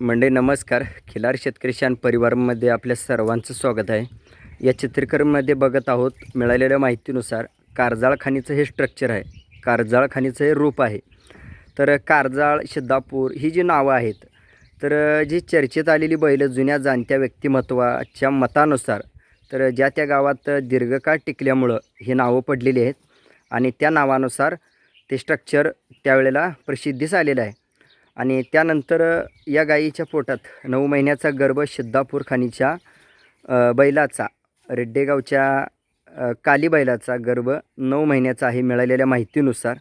Monday नमस्कार. खिलार शेतकरी शान परिवारमध्ये आपल्या सर्वांचं स्वागत आहे. या चित्रीकरमध्ये बघत आहोत मिळालेल्या माहितीनुसार कारजाळखानीचं हे स्ट्रक्चर आहे. कारजाळखानीचं हे रूप आहे. तर कारजाळ शिद्दापूर ही जी नावं आहेत तर जी चर्चेत आलेली बैलं जुन्या जाणत्या व्यक्तिमत्वाच्या मतानुसार तर ज्या त्या गावात दीर्घकाळ टिकल्यामुळं ही नावं पडलेली आहेत. आणि त्या नावानुसार ते स्ट्रक्चर त्यावेळेला प्रसिद्धीस आलेलं आहे. आणि त्यानंतर या गायीच्या पोटात नऊ महिन्याचा गर्भ शिद्दापूर खाणीच्या बैलाचा रेड्डेगावच्या अ, काली बैलाचा गर्भ नऊ महिन्याचा आहे मिळालेल्या माहितीनुसार.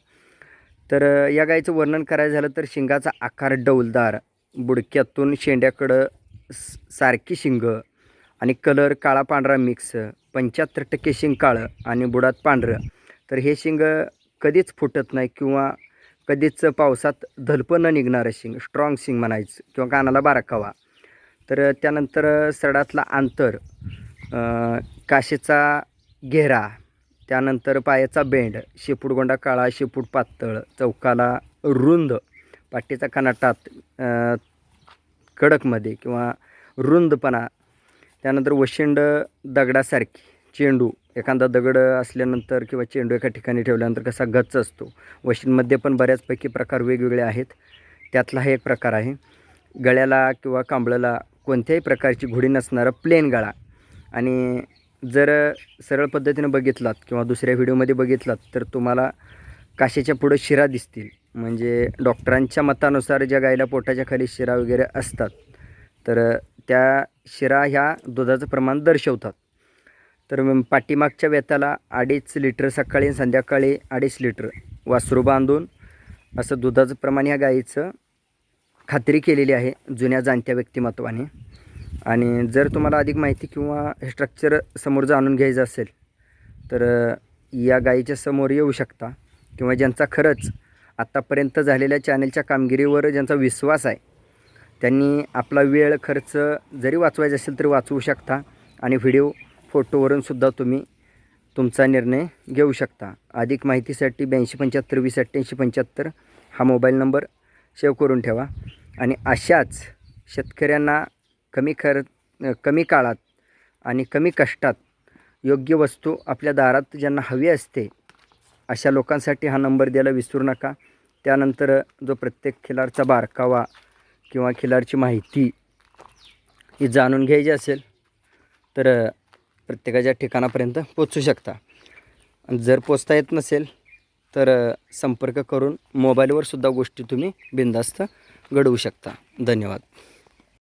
तर या गायीचं वर्णन करायचं झालं तर शिंगाचा आकार डौलदार बुडक्यातून शेंड्याकडं स- सारखी शिंग आणि कलर काळा पांढरा मिक्स पंच्याहत्तर टक्के शिंग काळं आणि बुडात पांढरं. तर हे शिंग कधीच फुटत नाही किंवा कधीच पावसात धलपं न निघणारं शिंग स्ट्रॉंग शिंग म्हणायचं किंवा कानाला बारकावा. तर त्यानंतर सडातला अंतर काशीचा घेरा त्यानंतर पायाचा बेंड शेपूटगोंडा काळा शेपूट पातळ चौकाला रुंद पाठीचा कनाटात कडकमध्ये किंवा रुंदपणा त्यानंतर वशिंड दगडासारखी. चेंडू एखादा दगड असल्यानंतर किंवा चेंडू एका ठिकाणी ठेवल्यानंतर कसा गच्च असतो? वशींमध्ये पण बऱ्याचपैकी प्रकार वेगवेगळे आहेत. त्यातला हा एक प्रकार आहे. गळ्याला किंवा कांबळाला कोणत्याही प्रकारची घोडी नसणारा प्लेन गळा. आणि जर सरळ पद्धतीनं बघितलात किंवा दुसऱ्या व्हिडिओमध्ये बघितलात तर तुम्हाला काशीच्या पुढं शिरा दिसतील. म्हणजे डॉक्टरांच्या मतानुसार ज्या गायला पोटाच्या खाली शिरा वगैरे असतात तर त्या शिरा ह्या दुधाचं प्रमाण दर्शवतात. तर पाठीमागच्या वेताला अडीच लिटर सकाळी आणि संध्याकाळी अडीच लिटर वासरू बांधून असं दुधाचं प्रमाण या गाईचं खात्री केलेली आहे जुन्या जाणत्या व्यक्तिमत्वाने. आणि जर तुम्हाला अधिक माहिती किंवा हे स्ट्रक्चर समोर जाणून घ्यायचं असेल तर या गाईच्या समोर येऊ शकता. किंवा ज्यांचा खरंच आत्तापर्यंत झालेल्या चॅनलच्या कामगिरीवर ज्यांचा विश्वास आहे त्यांनी आपला वेळ खर्च जरी वाचवायचा असेल तरी वाचवू शकता. आणि व्हिडिओ फोटोवरून सुद्धा तुम्ही तुमचा निर्णय घेऊ शकता. अधिक माहितीसाठी ब्याऐंशी पंच्याहत्तर वीस अठ्ठ्याऐंशी पंच्याहत्तर हा मोबाईल नंबर सेव्ह करून ठेवा. आणि अशाच शेतकऱ्यांना कमी खर कमी काळात आणि कमी कष्टात योग्य वस्तू आपल्या दारात ज्यांना हवी असते अशा लोकांसाठी हा नंबर द्यायला विसरू नका. त्यानंतर जो प्रत्येक खिलारचा बारकावा किंवा खिलारची माहिती ही जाणून घ्यायची असेल तर प्रत्येकाच्या ठिकाणापर्यंत पोचू शकता. आणि जर पोचता येत नसेल तर संपर्क करून मोबाईलवर सुद्धा गोष्टी तुम्ही बिनधास्त घडवू शकता. धन्यवाद.